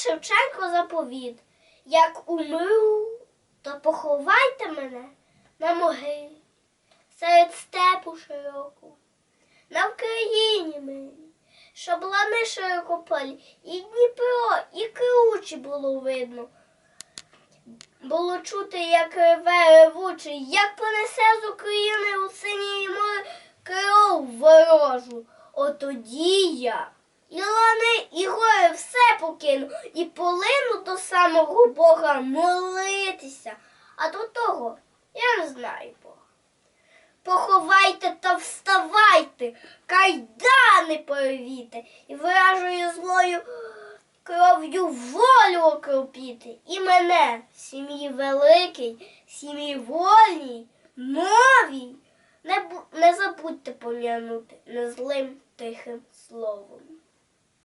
Шевченко заповіт. Як умру, то поховайте мене на могилі серед степу широкого, на Вкраїні милі, щоб лани широкополі, і Дніпро, і кручі було видно. Було чути, як реве ревучий, як понесе з України у синій море кров ворожу. Отоді я і лани, і гори все покину, і полину до самого Бога молитися. А до того я не знаю Бога. Поховайте та вставайте, кайдани порвіте, і вражою злою кров'ю волю окропіти. І мене, сім'ї великій, сім'ї вольній, новій, не, не забудьте пом'янути незлим тихим словом.